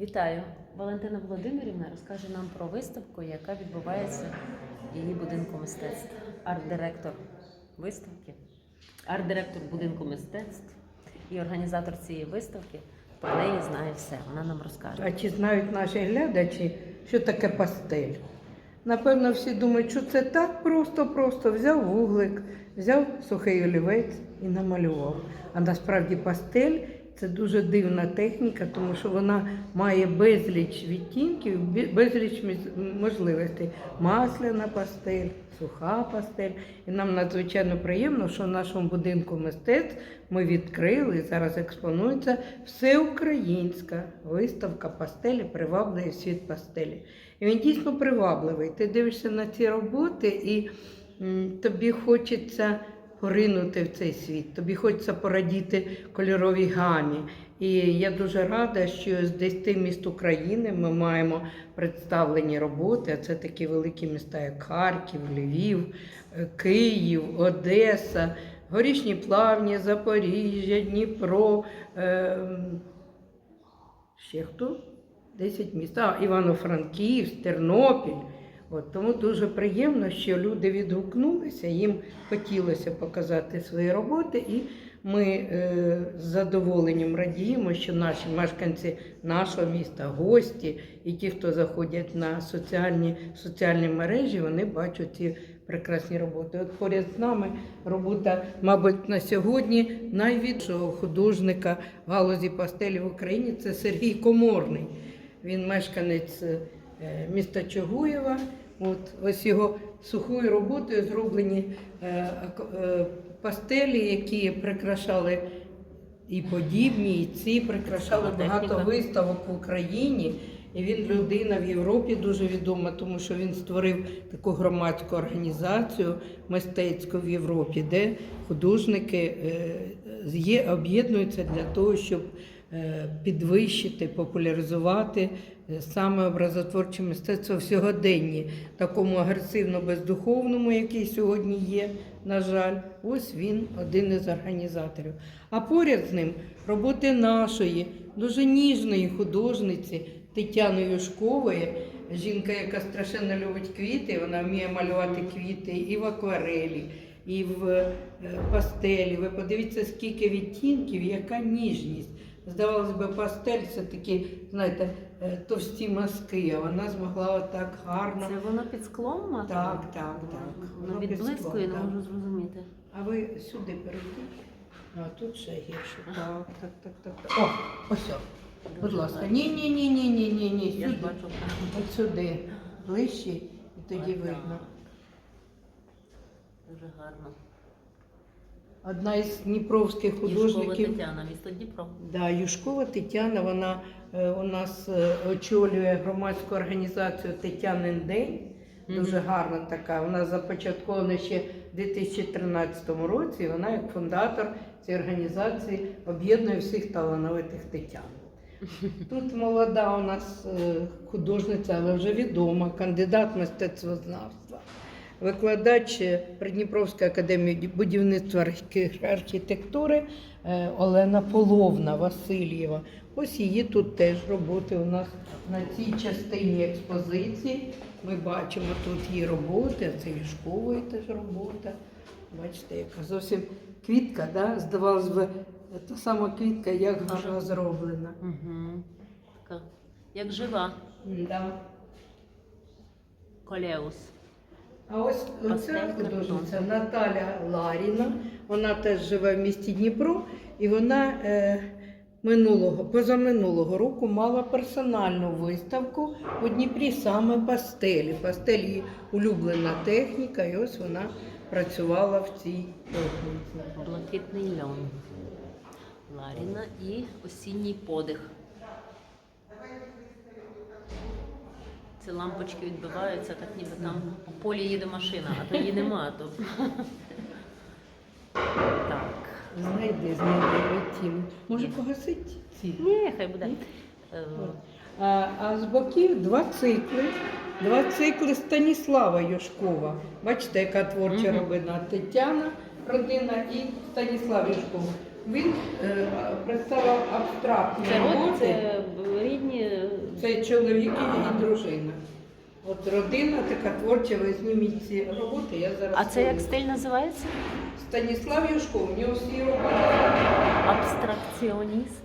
Вітаю! Валентина Володимирівна розкаже нам про виставку, яка відбувається в її будинку мистецтв. Арт-директор виставки, арт-директор будинку мистецтв і організатор цієї виставки про неї знає все. Вона нам розкаже. А чи знають наші глядачі, що таке пастель? Напевно, всі думають, що це так просто-просто взяв вуглик, взяв сухий олівець і намалював. А насправді пастель це дуже дивна техніка, тому що вона має безліч відтінків, безліч можливостей. Масляна пастель, суха пастель. І нам надзвичайно приємно, що в нашому будинку мистецтв ми відкрили зараз експонується всеукраїнська виставка пастелі, привабливий світ пастелі. І він дійсно привабливий. Ти дивишся на ці роботи, і тобі хочеться поринути в цей світ, тобі хочеться порадіти кольоровій гамі. І я дуже рада, що з 10 міст України ми маємо представлені роботи. А це такі великі міста, як Харків, Львів, е, Київ, Одеса, Горішні Плавні, Запоріжжя, Дніпро. Е, ще хто? 10 міст. А, Івано-Франківськ, Тернопіль. От, тому дуже приємно, що люди відгукнулися, їм хотілося показати свої роботи, і ми е, з задоволенням радіємо, що наші мешканці нашого міста, гості і ті, хто заходять на соціальні, соціальні мережі, вони бачать ці прекрасні роботи. От поряд з нами робота, мабуть, на сьогодні найвідшого художника галузі пастелі в Україні це Сергій Коморний. Він мешканець міста Чогуєва. От ось його сухою роботою зроблені е, е, пастелі, які прикрашали і подібні, і ці прикрашали багато виставок в Україні. І він людина в Європі дуже відома, тому що він створив таку громадську організацію мистецьку в Європі, де художники е, об'єднуються для того, щоб е, підвищити, популяризувати е, саме образотворче мистецтво в сьогоденні, такому агресивно бездуховному, який сьогодні є, на жаль. Ось він один із організаторів. А поряд з ним роботи нашої дуже ніжної художниці Тетяни Юшкової, жінка, яка страшенно любить квіти, вона вміє малювати квіти і в акварелі, і в е, пастелі. Ви подивіться, скільки відтінків, яка ніжність. Здавалось би, пастель це такі, знаєте, е, товсті мазки, а вона змогла отак гарно. Це воно під склом мати? Так, так, так. Воно під склом, не так. можу зрозуміти. А ви сюди перейдіть. А тут ще гірше. Так, так, так, так. так. О, ось. о. Будь ласка. Ні, ні, ні, ні, ні, ні, ні. Я ж Сюди. бачу. От сюди. Ближче, і тоді Ага. видно. Дуже гарно. Одна із дніпровських художників. Юшкова. Тетяна, місто Дніпро. Да, Юшкова Тетяна, вона е, у нас е, очолює громадську організацію Тетянин день. Дуже гарна така. Вона започаткована ще в 2013 році. і Вона, як фундатор цієї організації, об'єднує всіх талановитих тетян. Тут молода у нас е, художниця, але вже відома, кандидат мистецтвознавства, викладач Придніпровської академії будівництва архітектури е, Олена Половна Васильєва. Ось її тут теж роботи у нас на цій частині експозиції. Ми бачимо тут її роботи, а це Юшкової теж робота. Бачите, яка зовсім квітка, да? здавалось би, та сама квітка, як гарно зроблена. Угу. Така, як жива. Да. Колеус. А ось ця художниця Наталя Ларіна, вона теж живе в місті Дніпро, і вона е, минулого, позаминулого року мала персональну виставку у Дніпрі саме пастелі. Пастель її улюблена техніка, і ось вона працювала в цій техніці. Блакитний льон. Ларіна і осінній подих. Ці лампочки відбиваються, так ніби там по полі їде машина, а то її нема. То... Так. Знайди, знайди відтінок. Може погасити ці? Ні, хай буде. Е, А, а з боків два цикли. Два цикли Станіслава Юшкова. Бачите, яка творча Мгм. родина Тетяна, родина і Станіслав Юшков. Він е, представив абстрактні Це, род- роботи. це рідні Це чоловік і дружина. От родина така творча, ви зніміть ці роботи. Я зараз А це як скажу. стиль називається? Станіслав Юшко, в нього всі роботи. Абстракціоніст.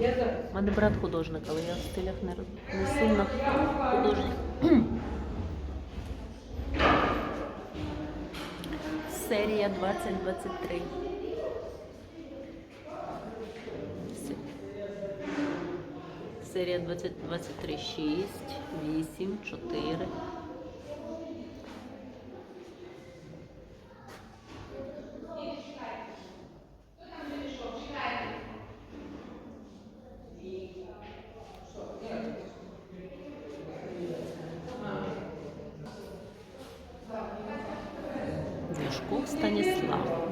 Я зараз. У мене брат художник, але я в стилях не, роз- не сильно художник. Серія 2023. Серія 2023. 6, 8, 4. Ляшков Станіслав.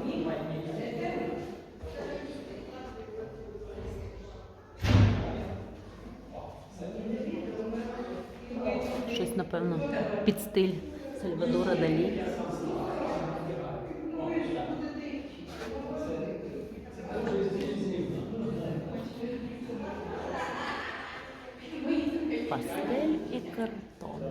Щось, напевно, під стиль Сальвадора Далі. Пастель і картон.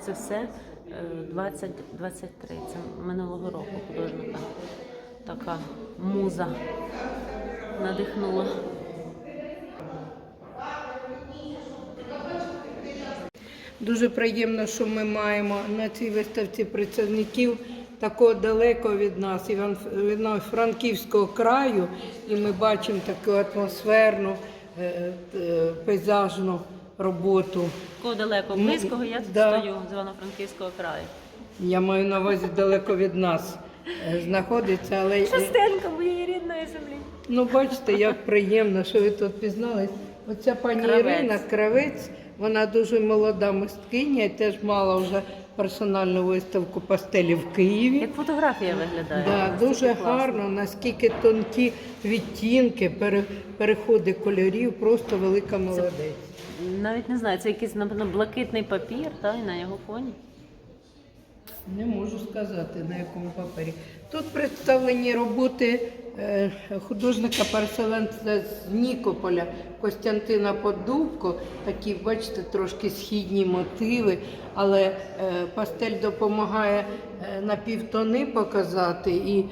Це все е, 2023. Це минулого року художника. Така муза надихнула. Дуже приємно, що ми маємо на цій виставці представників такого далеко від нас, Іван Івано-Франківського краю, і ми бачимо таку атмосферну, е, е, пейзажну роботу. Такого далеко, близького я тут да. стою з Івано-Франківського краю. Я маю на увазі далеко від нас е, знаходиться, але Частинка моєї рідної землі. ну бачите, як приємно, що ви тут пізнались. Оця пані Кравець. Ірина Кравець, вона дуже молода мисткиня і теж мала вже персональну виставку пастелі в Києві. Як фотографія виглядає. Да, Настільки дуже класно. гарно, наскільки тонкі відтінки, пере- переходи кольорів, просто велика молодець. Навіть не знаю, це якийсь напевно блакитний папір, та, і на його фоні. Не можу сказати на якому папері. Тут представлені роботи е, художника-переселенця з Нікополя Костянтина Подубко. Такі, бачите, трошки східні мотиви, але е, пастель допомагає е, на півтони показати. І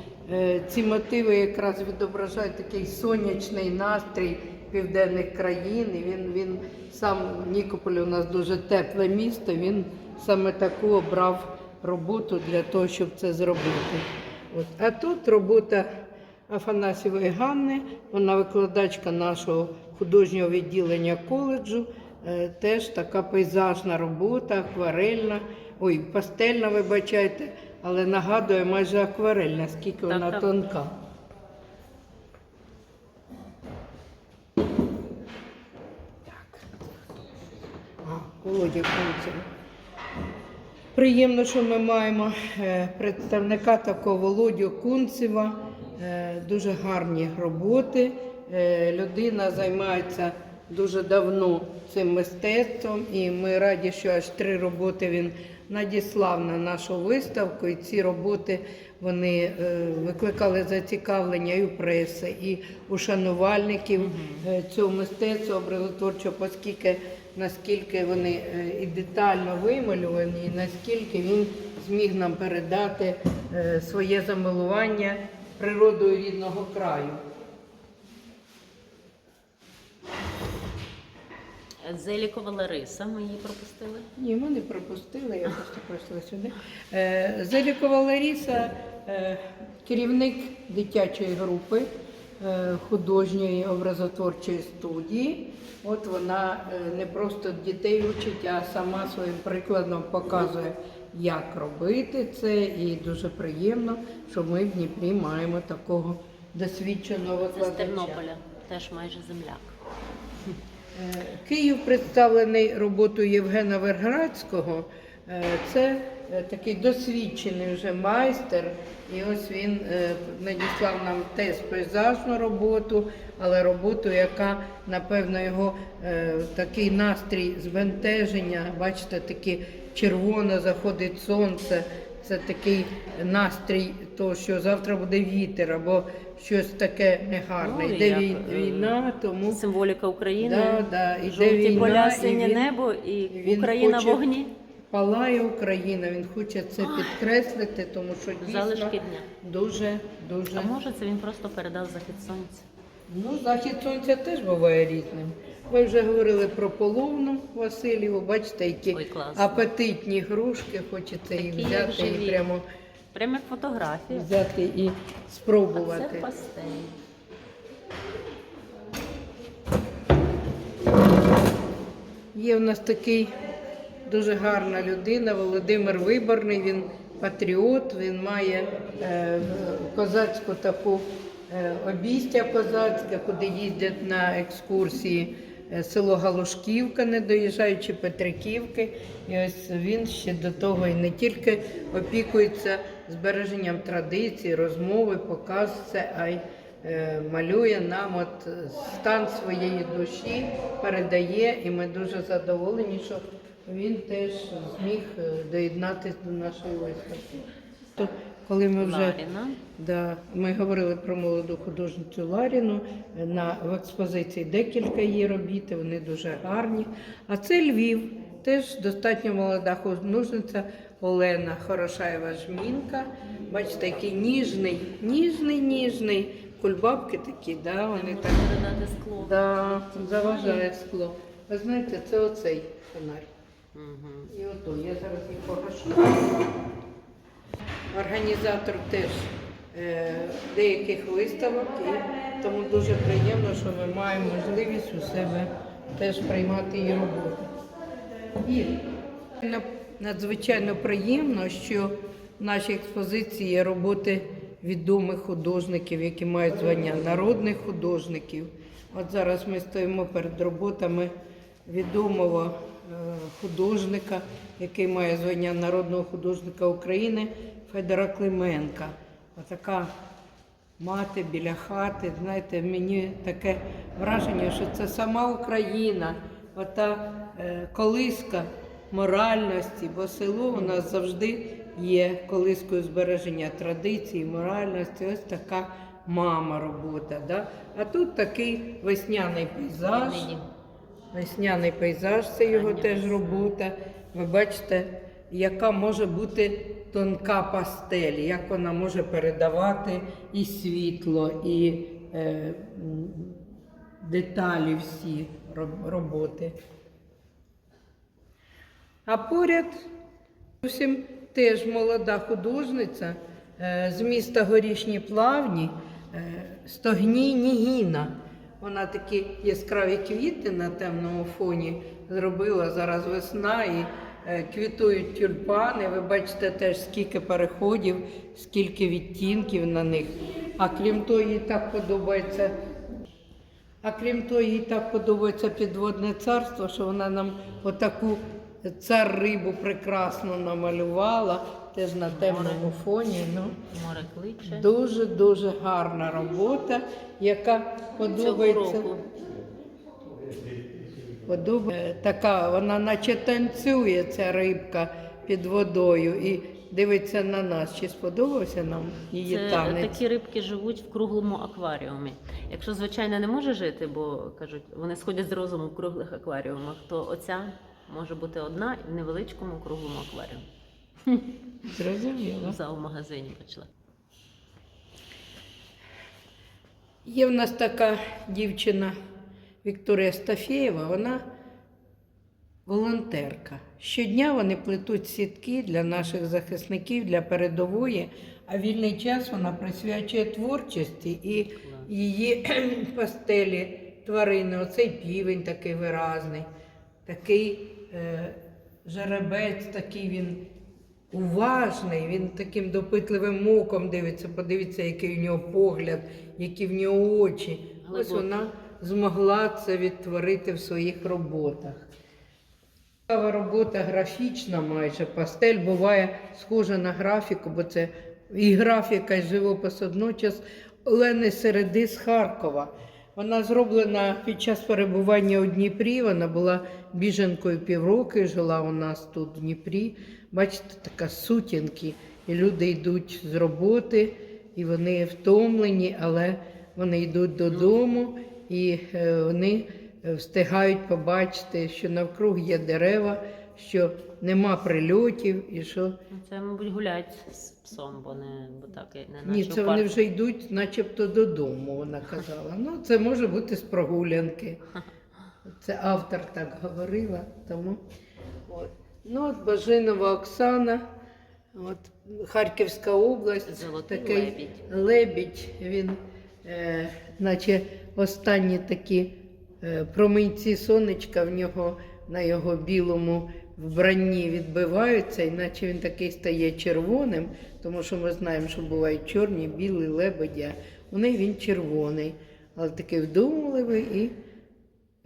ці мотиви якраз відображають такий сонячний настрій південних країн. І він, він сам Нікополь у нас дуже тепле місто. Він саме таку обрав роботу для того, щоб це зробити. От. А тут робота Афанасьєвої Ганни, вона викладачка нашого художнього відділення коледжу. Е, Теж така пейзажна робота, акварельна, ой, пастельна, вибачайте, але нагадує майже акварельна, скільки вона так. тонка. Так. А, Володя Кунцев. Приємно, що ми маємо е, представника такого Володю Кунцева. Е, Дуже гарні роботи. Е, Людина займається дуже давно цим мистецтвом, і ми раді, що аж три роботи він надіслав на нашу виставку. І ці роботи вони викликали зацікавлення і у преси, і у шанувальників цього мистецтва образотворчого, оскільки наскільки вони е, і детально вималювані, і наскільки він зміг нам передати е, своє замилування природою рідного краю. Зелікова Лариса, ми її пропустили. Ні, ми не пропустили, я просто пройшла сюди. Е, Зелікова Ларіса, е, керівник дитячої групи художньої образотворчої студії. От вона е, не просто дітей учить, а сама своїм прикладом показує, як робити це. І дуже приємно, що ми в Дніпрі маємо такого досвідченого Це з. Тернополя, теж майже земляк. Е, Київ представлений роботою Євгена Верградського. Е, Це е, такий досвідчений вже майстер. І ось він е, надіслав нам теж пейзажну роботу, але роботу, яка, напевно, його е, такий настрій збентеження, бачите, таке червоно заходить сонце. Це такий настрій то, що завтра буде вітер або щось таке негарне. Ну, Йде як, е, війна, тому Символіка України, Да, да, жовті поля, синє небо і він Україна хоче- в вогні. Палає Україна. Він хоче це підкреслити, тому що дійсно Залишки дня. дуже, дуже. А може це він просто передав захід сонця? Ну, захід сонця теж буває різним. Ви вже говорили про половну Васильєву, бачите, які Ой, апетитні грушки, хочеться їх Такі, як взяти живі. і прямо Прямо як фотографія. взяти і А спробувати. це пастель. Є в нас такий дуже гарна людина, Володимир Виборний. Він патріот, він має е, козацьку таку е, обійстя козацьке, куди їздять на екскурсії е, село Галушківка, не доїжджаючи Петриківки. І ось він ще до того і не тільки опікується збереженням традицій, розмови, показ це, а й малює нам от стан своєї душі, передає, і ми дуже задоволені, що він теж зміг е, доєднатися до нашої виставки. То, коли ми вже Ларіна. Да, ми говорили про молоду художницю Ларіну. На в експозиції декілька її робіт, вони дуже гарні. А це Львів, теж достатньо молода художниця Олена Хорошаєва Жмінка. Бачите, який ніжний, ніжний, ніжний. Кульбабки такі, да, вони так передати скло. да, заважає скло. Ви знаєте, це оцей фонарь. Угу. І ото, я зараз їх погашу. Організатор теж е, деяких виставок, і тому дуже приємно, що ми маємо можливість у себе теж приймати її роботу. І надзвичайно приємно, що в нашій експозиції є роботи відомих художників, які мають звання народних художників. От зараз ми стоїмо перед роботами відомого художника, який має звання народного художника України Федора Клименка. Отака мати біля хати. Знаєте, мені таке враження, що це сама Україна, ота е, колиска моральності, бо село у нас завжди є колискою збереження традицій, моральності. Ось така мама робота. Да? А тут такий весняний пейзаж. Весняний пейзаж це його теж робота. Ви бачите, яка може бути тонка пастель, як вона може передавати і світло, і е, деталі всі роботи. А поряд зовсім теж молода художниця е, з міста Горішні Плавні, е, Стогній Нігіна. Вона такі яскраві квіти на темному фоні зробила зараз весна і е, квітують тюльпани. Ви бачите теж скільки переходів, скільки відтінків на них. А крім того, їй так подобається а крім того, їй так подобається підводне царство, що вона нам отаку цар рибу прекрасно намалювала, теж на темному фоні. Ну, Море кличе. дуже дуже гарна робота, яка подобається. року. Така, вона наче танцює ця рибка під водою і дивиться на нас. Чи сподобався нам її Це танець? такі рибки живуть в круглому акваріумі. Якщо, звичайно, не може жити, бо кажуть, вони сходять з розуму в круглих акваріумах, то оця може бути одна в невеличкому круглому акваріумі. Зрозуміло. За в магазині почала. Є в нас така дівчина Вікторія Стафєєва, вона волонтерка. Щодня вони плетуть сітки для наших захисників, для передової, а вільний час вона присвячує творчості і її пастелі тварини. Оцей півень такий виразний, такий е, жеребець, такий він уважний, він таким допитливим оком дивиться. Подивіться, який в нього погляд, які в нього очі. Ось вона змогла це відтворити в своїх роботах. Цікава робота графічна майже. Пастель буває схожа на графіку, бо це і графіка, і живопис одночас Олени Середи з Харкова. Вона зроблена під час перебування у Дніпрі. Вона була біженкою півроку, жила у нас тут в Дніпрі. Бачите, така сутінки. і люди йдуть з роботи, і вони втомлені, але вони йдуть додому і е, вони е, встигають побачити, що навкруг є дерева, що нема прильотів і що Це, мабуть, гуляють з псом, бо не бо так не ні, це вони вже йдуть, начебто додому, вона казала. Ну, це може бути з прогулянки. Це автор так говорила, тому. Ну, от Бажинова Оксана, от, Харківська область, Золотий такий лебідь. лебідь, він, е, наче останні такі е, промінці сонечка в нього на його білому вбранні відбиваються, іначе він такий стає червоним, тому що ми знаємо, що бувають чорні, білі лебеді, а у неї він червоний, але такий вдумливий і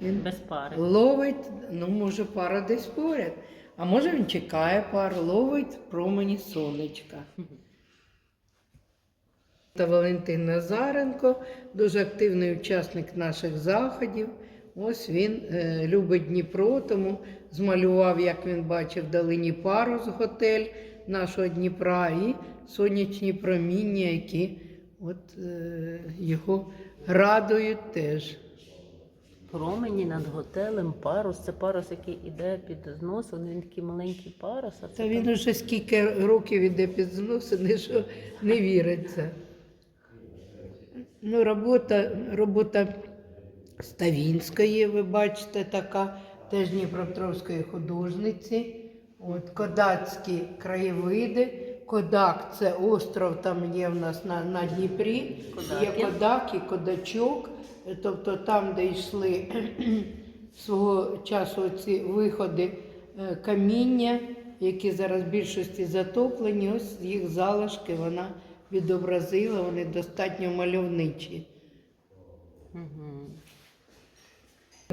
він без пари. ловить, ну може пара десь поряд. А може він чекає пару, ловить промені сонечка. Та Валентин Назаренко, дуже активний учасник наших заходів. Ось він е, любить Дніпро, тому змалював, як він бачив, вдалині парус готель нашого Дніпра і сонячні проміння, які от, е, його радують теж. Промені над готелем, парус. Це парус, який іде під знос. Він такий маленький парус, а це Та він уже скільки років іде під зносини, що не віриться. Ну, робота, робота Ставінської, ви бачите, така теж Дніпропетровської художниці. От, Кодацькі краєвиди. Кодак це остров, там є в нас на, на Дніпрі. Кодаки. Є Кодак і Кодачок. Тобто там, де йшли свого часу ці виходи е, каміння, які зараз в більшості затоплені, ось їх залишки вона відобразила, вони достатньо мальовничі. Угу.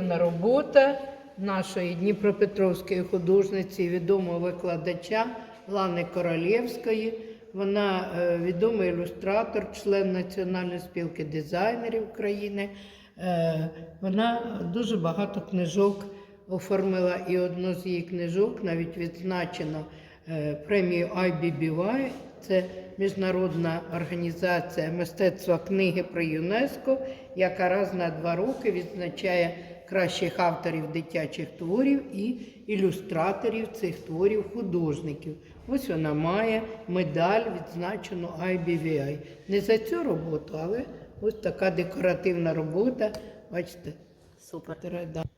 Робота нашої Дніпропетровської художниці, відомого викладача Лани Королєвської. Вона е, відомий ілюстратор, член Національної спілки дизайнерів України. Е, вона дуже багато книжок оформила, і одну з її книжок навіть відзначено е, премією IBBY. Це міжнародна організація мистецтва книги при ЮНЕСКО, яка раз на два роки відзначає кращих авторів дитячих творів і ілюстраторів цих творів художників. Ось вона має медаль, відзначену IBVI. Не за цю роботу, але ось така декоративна робота. Бачите, Супер.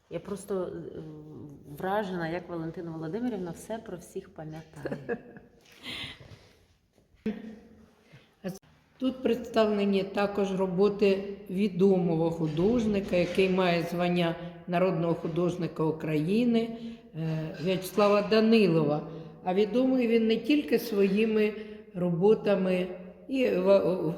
Я просто е, вражена, як Валентина Володимирівна все про всіх пам'ятає. Тут представлені також роботи відомого художника, який має звання народного художника України е, В'ячеслава Данилова. А відомий він не тільки своїми роботами і в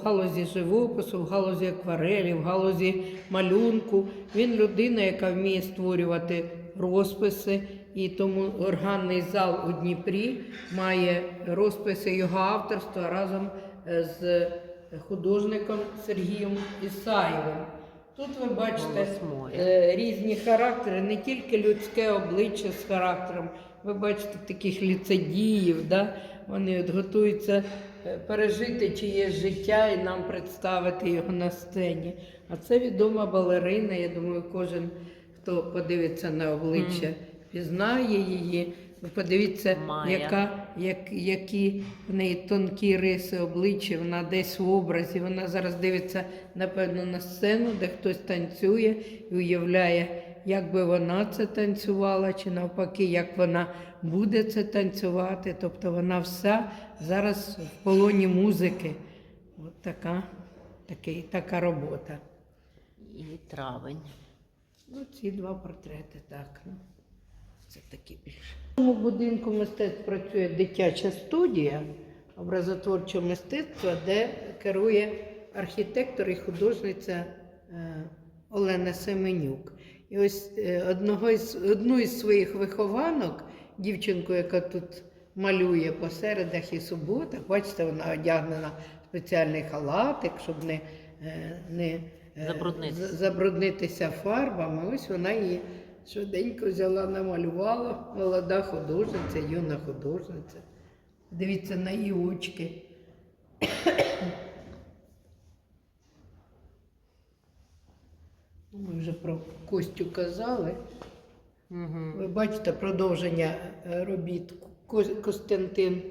галузі живопису, в галузі акварелі, в галузі малюнку. Він людина, яка вміє створювати розписи, і тому органний зал у Дніпрі має розписи його авторства разом е, з художником Сергієм Ісаєвим. Тут ви бачите е, різні характери, не тільки людське обличчя з характером. Ви бачите таких ліцедіїв, да? вони от готуються е, пережити чиєсь життя і нам представити його на сцені. А це відома балерина. Я думаю, кожен, хто подивиться на обличчя, пізнає її. Ви подивіться, Майя. яка, як, які в неї тонкі риси обличчя, вона десь в образі. Вона зараз дивиться, напевно, на сцену, де хтось танцює і уявляє, як би вона це танцювала, чи навпаки, як вона буде це танцювати. Тобто вона вся зараз в полоні музики. От така, такий, така робота. І травень. Ну, ці два портрети, так. Це такі більше. В цьому будинку мистецтв працює дитяча студія образотворчого мистецтва, де керує архітектор і художниця е, Олена Семенюк. І ось е, одного із, одну із своїх вихованок, дівчинку, яка тут малює по середах і суботах, бачите, вона одягнена в спеціальний халатик, щоб не, е, не забруднитися фарбами. Ось вона її швиденько взяла, намалювала. Молода художниця, юна художниця. Дивіться на її очки. Ну, Ми вже про Костю казали. Угу. Ви бачите продовження е, робіт Костянтин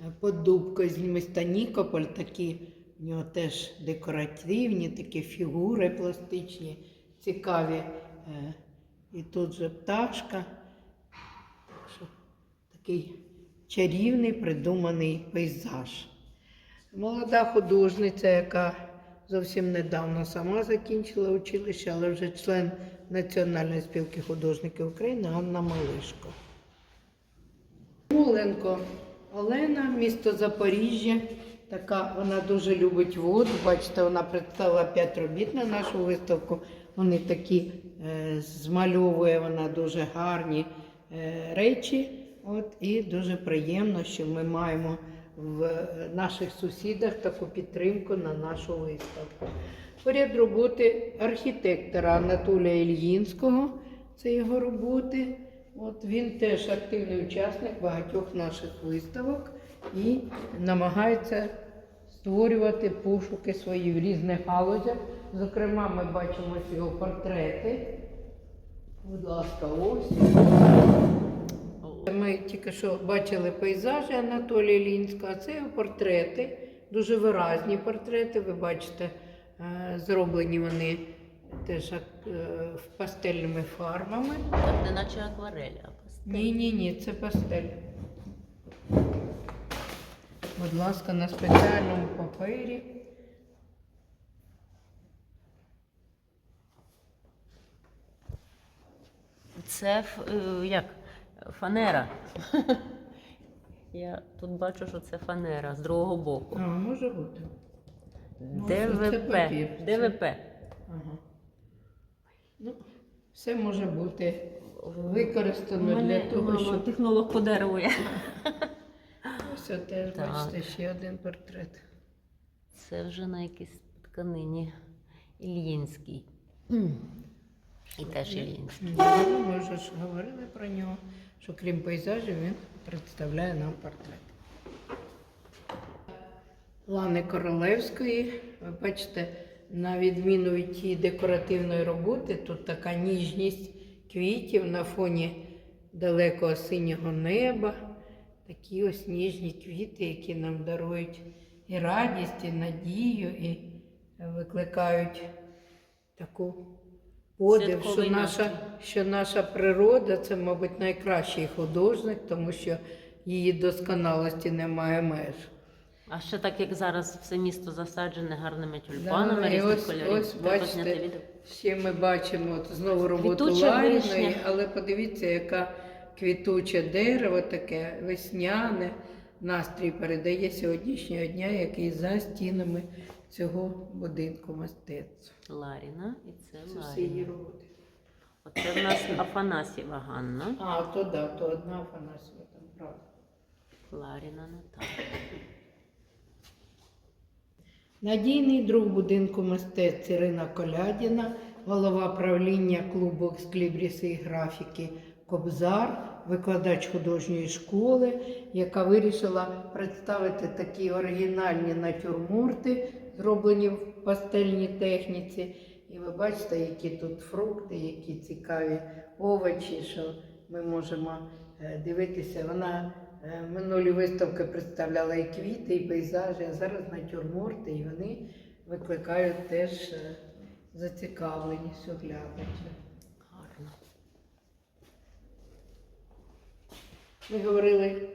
е, Подубко з міста Нікополь. Такі в нього теж декоративні, такі фігури пластичні, цікаві. І тут же пташка. Що Такий чарівний придуманий пейзаж. Молода художниця, яка зовсім недавно сама закінчила училище, але вже член Національної спілки художників України Анна Малишко. Моленко Олена, місто Запоріжжя. Така вона дуже любить воду. Бачите, вона представила п'ять робіт на нашу виставку. Вони такі е, змальовує вона дуже гарні е, речі. От, і дуже приємно, що ми маємо в е, наших сусідах таку підтримку на нашу виставку. Поряд роботи архітектора Анатолія Ільїнського, це його роботи. От він теж активний учасник багатьох наших виставок і намагається створювати пошуки свої в різних галузях. Зокрема, ми бачимо ось його портрети. Будь ласка, ось. Ми тільки що бачили пейзажі Анатолія Лінського, а це його портрети, дуже виразні портрети. Ви бачите, е, зроблені вони теж е, пастельними фарбами. Так, не наче акварель, а пастель. Ні, ні, ні, це пастель. Будь ласка, на спеціальному папері. Це е, як? Фанера. Я тут бачу, що це фанера з другого боку. А, може бути. Ну, це ДВП. папір. ДВП. Ага. Ну, все може бути використано для Мене того, мама щоб. технолог по дереву. я. Ось от теж Так. бачите ще один портрет. Це вже на якійсь тканині Ільїнський. І теж Ільїнський. Ну, Ми вже ж говорили про нього, що крім пейзажів він представляє нам портрет. Лани Королевської, ви бачите, на відміну від тієї декоративної роботи, тут така ніжність квітів на фоні далекого синього неба. Такі ось ніжні квіти, які нам дарують і радість, і надію, і викликають таку подив, що наша, що наша природа це, мабуть, найкращий художник, тому що її досконалості немає меж. А ще так як зараз все місто засаджене гарними тюльпанами Да, різних ось, кольорів. ось бачите, ще ми бачимо от знову роботу Ларіної, але подивіться, яка квітуче дерево, таке весняне. Настрій передає сьогоднішнього дня, який за стінами цього будинку мистецтва. Ларіна і це Це всі її Ларіна. роботи. Оце в нас Афанасьєва Ганна, А, то да, то одна Афанасьєва, там правда. Ларіна Наталя. Надійний друг будинку мистецтв Ірина Колядіна, голова правління клубу ексклібріси і графіки Кобзар, викладач художньої школи, яка вирішила представити такі оригінальні натюрморти, зроблені в пастельній техніці. І ви бачите, які тут фрукти, які цікаві овочі, що ми можемо е, дивитися. Вона е, минулі виставки представляла і квіти, і пейзажі, а зараз натюрморти, і вони викликають теж е, зацікавленість у глядача. Гарно. Ми говорили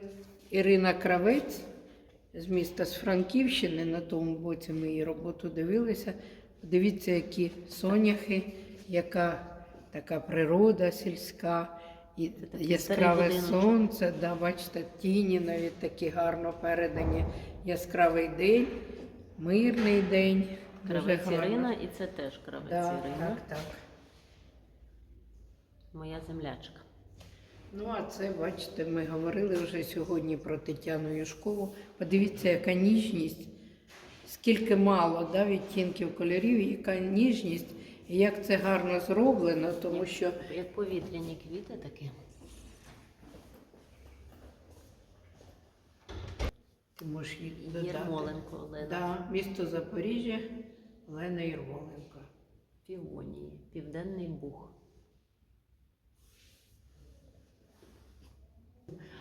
Ірина Кравець з міста з Франківщини. На тому боці ми її роботу дивилися. Дивіться, які соняхи, яка така природа сільська, і яскраве сонце. Да, бачите, тіні навіть такі гарно передані. Яскравий день, мирний день. Кравець. Ірина і це теж кравець Да, Ірина. так, так. Моя землячка. Ну, а це, бачите, ми говорили вже сьогодні про Тетяну Юшкову. Подивіться, яка ніжність, скільки мало да, відтінків кольорів, яка ніжність, і як це гарно зроблено, тому що Як повітряні квіти такі. Ти можеш їх додати. Єрмоленко Олена. Да, місто Запоріжжя, Олена Єрмоленко. Півонії. Південний Буг.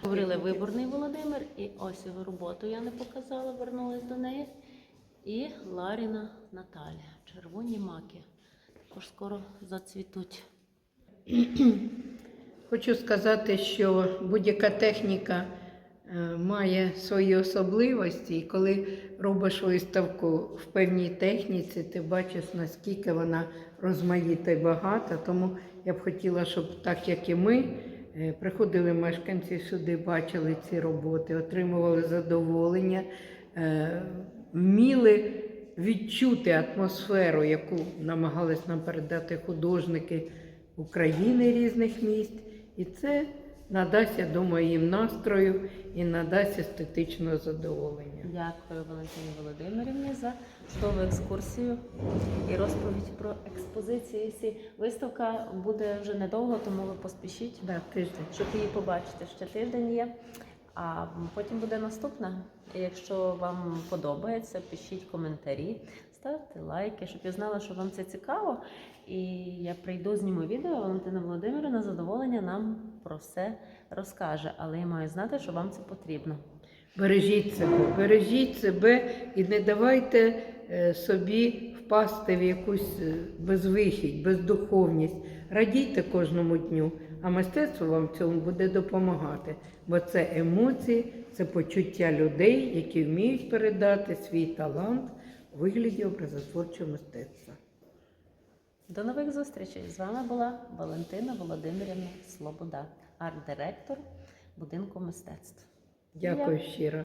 Говорили виборний Володимир, і ось його роботу я не показала, вернулась до неї. І Ларіна Наталя. Червоні маки. Також скоро зацвітуть. Хочу сказати, що будь-яка техніка е, має свої особливості, і коли робиш виставку в певній техніці, ти бачиш, наскільки вона розмаїта і багата. Тому я б хотіла, щоб так як і ми, приходили мешканці сюди, бачили ці роботи, отримували задоволення, е, вміли відчути атмосферу, яку намагались нам передати художники України різних міст. І це надасть, я думаю, їм настрою і надасть естетичного задоволення. Дякую Валентині Володимирівні за чудову екскурсію і розповідь про експозиції. Ці виставка буде вже недовго, тому ви поспішіть, Да, тиждень. щоб її побачити. Ще тиждень є. А потім буде наступна. І якщо вам подобається, пишіть коментарі, ставте лайки, щоб я знала, що вам це цікаво. І я прийду, зніму відео. Валентина Володимирівна задоволення нам про все розкаже. Але я маю знати, що вам це потрібно. Бережіть себе, бережіть себе і не давайте собі впасти в якусь е, безвихідь, бездуховність. Радійте кожному дню, а мистецтво вам в цьому буде допомагати, бо це емоції, це почуття людей, які вміють передати свій талант у вигляді образотворчого мистецтва. До нових зустрічей! З вами була Валентина Володимирівна Слобода, арт-директор будинку мистецтв. Дякую щиро.